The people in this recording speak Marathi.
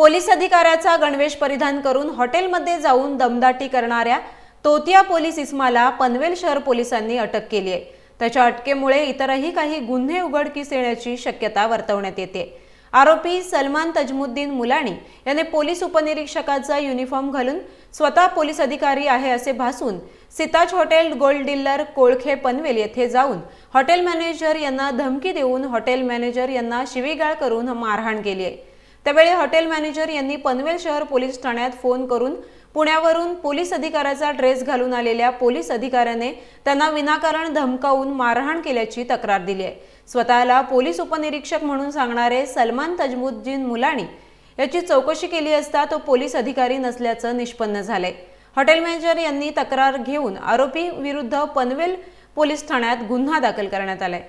पोलीस अधिकाऱ्याचा गणवेश परिधान करून हॉटेलमध्ये जाऊन दमदाटी करणाऱ्या तोतिया पोलीस इस्माला पनवेल शहर पोलिसांनी अटक केली आहे. त्याच्या अटकेमुळे इतरही काही गुन्हे उघडकीस येण्याची शक्यता वर्तवण्यात येते. आरोपी सलमान तजमुद्दीन मुलाणी याने पोलीस उपनिरीक्षकाचा युनिफॉर्म घालून स्वतः पोलीस अधिकारी आहे असे भासून सिताज hotel gold dealer Kolkhe Panvel येथे जाऊन हॉटेल मॅनेजर यांना धमकी देऊन हॉटेल मॅनेजर यांना शिवीगाळ करून मारहाण केली आहे. त्यावेळी हॉटेल मॅनेजर यांनी पनवेल शहर पोलीस ठाण्यात फोन करून पुण्यावरून पोलीस अधिकाऱ्याचा ड्रेस घालून आलेल्या पोलीस अधिकाऱ्याने त्यांना विनाकारण धमकावून मारहाण केल्याची तक्रार दिली आहे. स्वतःला पोलीस उपनिरीक्षक म्हणून सांगणारे सलमान तजमुद्दीन मुलाणी याची चौकशी केली असता तो पोलीस अधिकारी नसल्याचं निष्पन्न झालंय. हॉटेल मॅनेजर यांनी तक्रार घेऊन आरोपी विरुद्ध पनवेल पोलीस ठाण्यात गुन्हा दाखल करण्यात आलाय.